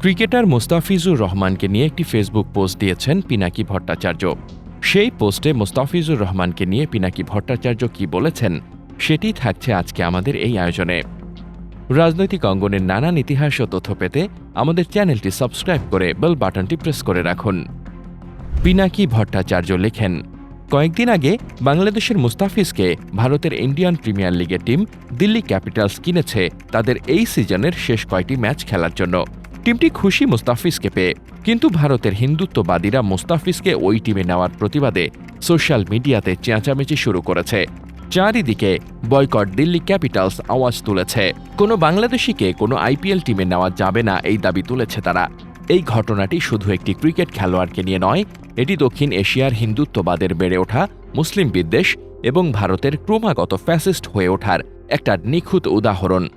Cricketer Mostafizur রহমানকে নিয়ে একটি ফেসবুক পোস্ট দিয়েছেন পিনাকি ভট্টাচার্য। সেই পোস্টে মোস্তাফিজুর রহমানকে নিয়ে পিনাকি ভট্টাচার্য কি বলেছেন, সেটি থাকছে আজকে আমাদের এই আয়োজনে। রাজনৈতিক অঙ্গনের নানান ইতিহাস ও তথ্য পেতে আমাদের চ্যানেলটি সাবস্ক্রাইব করে বেল বাটনটি প্রেস করে রাখুন। পিনাকি ভট্টাচার্য লেখেন, কয়েকদিন আগে বাংলাদেশের মুস্তাফিজকে ভারতের ইন্ডিয়ান প্রিমিয়ার লিগের টিম দিল্লি ক্যাপিটালস কিনেছে। তাদের এই সিজনের শেষ কয়টি ম্যাচ খেলার জন্য। টিমটি খুশি মুস্তাফিজকে পেয়ে। কিন্তু ভারতের হিন্দুত্ববাদীরা মুস্তাফিজকে ওই টিমে নেওয়ার প্রতিবাদে সোশ্যাল মিডিয়াতে চেঁচামেচি শুরু করেছে। চারিদিকে বয়কট দিল্লি ক্যাপিটালস আওয়াজ তুলেছে। কোনো বাংলাদেশিকে কোনো আইপিএল টিমে নেওয়া যাবে না এই দাবি তুলেছে তারা। এই ঘটনাটি শুধু একটি ক্রিকেট খেলোয়াড়কে নিয়ে নয়, এটি দক্ষিণ এশিয়ার হিন্দুত্ববাদের বেড়ে ওঠা, মুসলিম বিদ্বেষ এবং ভারতের ক্রমাগত ফ্যাসিস্ট হয়ে ওঠার একটা নিখুঁত উদাহরণ।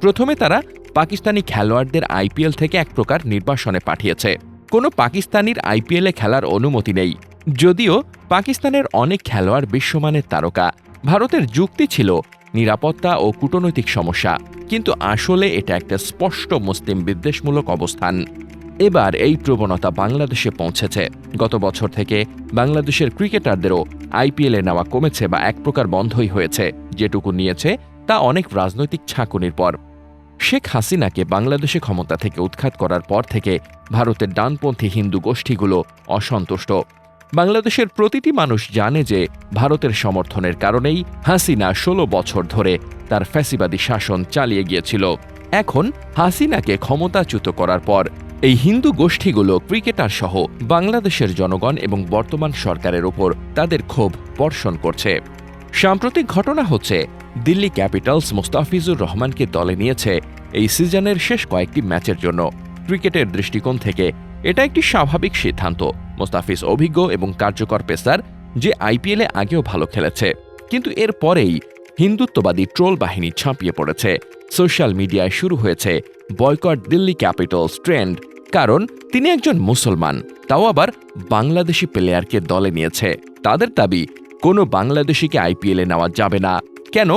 প্রথমে তারা পাকিস্তানি খেলোয়াড়দের আইপিএল থেকে এক প্রকার নির্বাসনে পাঠিয়েছে। কোনো পাকিস্তানির আইপিএলে খেলার অনুমতি নেই। যদিও পাকিস্তানের অনেক খেলোয়াড় বিশ্বমানের তারকা। ভারতের যুক্তি ছিল নিরাপত্তা ও কূটনৈতিক সমস্যা। কিন্তু আসলে এটা একটা স্পষ্ট মুসলিম বিদ্বেষমূলক অবস্থান। এবার এই প্রবণতা বাংলাদেশে পৌঁছেছে। গত বছর থেকে বাংলাদেশের ক্রিকেটারদেরও আইপিএলে নেওয়া কমেছে বা এক প্রকার বন্ধই হয়েছে। যেটুকু নিয়েছে তা অনেক রাজনৈতিক ছাঁকুনির পর। শেখ হাসিনাকে বাংলাদেশে ক্ষমতা থেকে উৎখাত করার পর থেকে ভারতের ডানপন্থী হিন্দু গোষ্ঠীগুলো অসন্তুষ্ট। বাংলাদেশের প্রতিটি মানুষ জানে যে ভারতের সমর্থনের কারণেই হাসিনা ষোলো বছর ধরে তার ফ্যাসিবাদী শাসন চালিয়ে গিয়েছিল। এখন হাসিনাকে ক্ষমতাচ্যুত করার পর এই হিন্দু গোষ্ঠীগুলো ক্রিকেটার সহ বাংলাদেশের জনগণ এবং বর্তমান সরকারের ওপর তাদের ক্ষোভ বর্ষণ করছে। সাম্প্রতিক ঘটনা হচ্ছে দিল্লি ক্যাপিটালস মোস্তাফিজুর রহমানকে দলে নিয়েছে এই সিজনের শেষ কয়েকটি ম্যাচের জন্য। ক্রিকেটের দৃষ্টিকোণ থেকে এটা একটি স্বাভাবিক সিদ্ধান্ত। মোস্তাফিজ অভিজ্ঞ এবং কার্যকর পেসার যে আইপিএলে আগেও ভালো খেলেছে, কিন্তু এর পরেই হিন্দুত্ববাদী ট্রোল বাহিনী ছাপিয়ে পড়েছে। সোশ্যাল মিডিয়ায় শুরু হয়েছে বয়কট দিল্লি ক্যাপিটালস ট্রেন্ড, কারণ তিনি একজন মুসলমান, তাও আবার বাংলাদেশি প্লেয়ারকে দলে নিয়েছে। তাদের দাবি, কোনো বাংলাদেশিকে আইপিএলে নেওয়া যাবে না। কেন?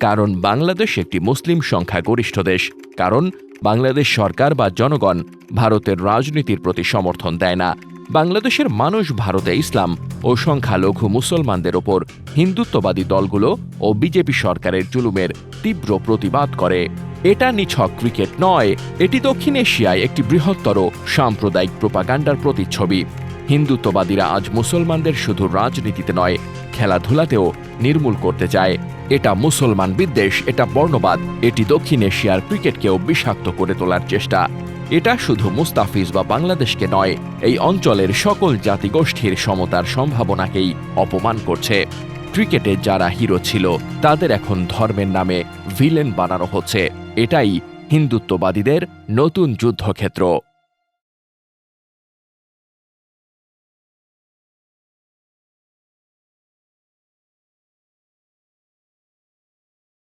কারণ বাংলাদেশ একটি মুসলিম সংখ্যাগরিষ্ঠ দেশ। কারণ বাংলাদেশ সরকার বা জনগণ ভারতের রাজনীতির প্রতি সমর্থন দেয় না। বাংলাদেশের মানুষ ভারতে ইসলাম ও সংখ্যালঘু মুসলমানদের ওপর হিন্দুত্ববাদী দলগুলো ও বিজেপি সরকারের জুলুমের তীব্র প্রতিবাদ করে। এটা নিছক ক্রিকেট নয়, এটি দক্ষিণ এশিয়ায় একটি বৃহত্তর সাম্প্রদায়িক প্রোপাগান্ডার প্রতিচ্ছবি। হিন্দুত্ববাদীরা আজ মুসলমানদের শুধু রাজনীতিতে নয়, খেলাধুলাতেও নির্মূল করতে চায়। এটা মুসলমান বিদ্বেষ, এটা বর্ণবাদ, এটি দক্ষিণ এশিয়ার ক্রিকেটকেও বিষাক্ত করে তোলার চেষ্টা। এটা শুধু মুস্তাফিজ বা বাংলাদেশকে নয়, এই অঞ্চলের সকল জাতিগোষ্ঠীর সমতার সম্ভাবনাকেই অপমান করছে। ক্রিকেটে যারা হিরো ছিল, তাদের এখন ধর্মের নামে ভিলেন বানানো হচ্ছে। এটাই হিন্দুত্ববাদীদের নতুন যুদ্ধক্ষেত্র।